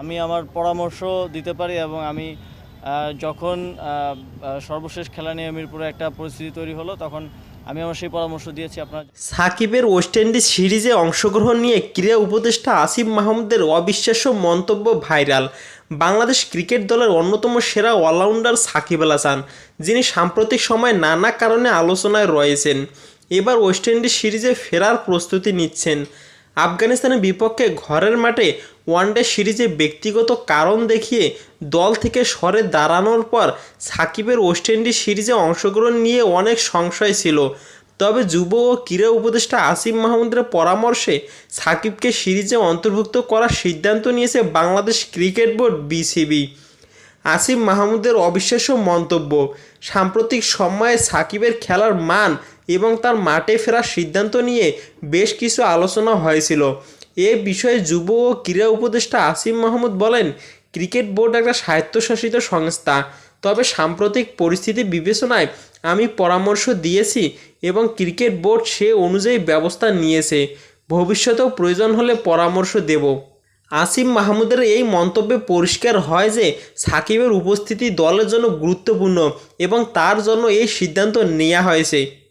আমি আমার পরামর্শ দিতে পারি এবং আমি যখন সর্বশেষ খেলা নিয়ে মিরপুরে একটা পরিস্থিতি তৈরি হলো, তখন আমি আমার সেই পরামর্শ দিয়েছি আপনার সাকিবের ওয়েস্ট ইন্ডিজ সিরিজে অংশগ্রহণ নিয়ে ক্রীড়া উপদেষ্টা আসিফ মাহমুদের অবিশ্বাস্য মন্তব্য ভাইরাল। বাংলাদেশ ক্রিকেট দলের অন্যতম সেরা অলরাউন্ডার সাকিব আল হাসান, যিনি সাম্প্রতিক সময় নানা কারণে আলোচনায় রয়েছেন। এবার ওয়েস্ট ইন্ডিজ সিরিজে ফেরার প্রস্তুতি নিচ্ছেন। আফগানিস্তানের বিপক্ষে ঘরের মাঠে ওয়ানডে সিরিজে ব্যক্তিগত কারণ দেখিয়ে দল থেকে সরে দাঁড়ানোর পর সাকিবের ওয়েস্ট ইন্ডিজ সিরিজে অংশগ্রহণ নিয়ে অনেক সংশয় ছিল। তবে যুব ও ক্রীড়া উপদেষ্টা আসিফ মাহমুদের পরামর্শে সাকিবকে সিরিজে অন্তর্ভুক্ত করার সিদ্ধান্ত নিয়েছে Bangladesh cricket board BCB. Asif মাহমুদের অবিশ্বাস্য মন্তব্য, সাম্প্রতিক সময়ে সাকিবের খেলার মান এবং তার মাঠে ফেরার সিদ্ধান্ত নিয়ে বেশ কিছু আলোচনা হয়েছিল। এ বিষয়ে যুব ও ক্রীড়া উপদেষ্টা আসিম মাহমুদ বলেন, ক্রিকেট বোর্ড একটা স্বায়ত্তশাসিত সংস্থা। তবে সাম্প্রতিক পরিস্থিতি বিবেচনায় আমি পরামর্শ দিয়েছি এবং ক্রিকেট বোর্ড সে অনুযায়ী ব্যবস্থা নিয়েছে। ভবিষ্যতেও প্রয়োজন হলে পরামর্শ দেব। আসিম মাহমুদের এই মন্তব্যে পরিষ্কার হয় যে, সাকিবের উপস্থিতি দলের জন্য গুরুত্বপূর্ণ এবং তার জন্য এই সিদ্ধান্ত নেওয়া হয়েছে।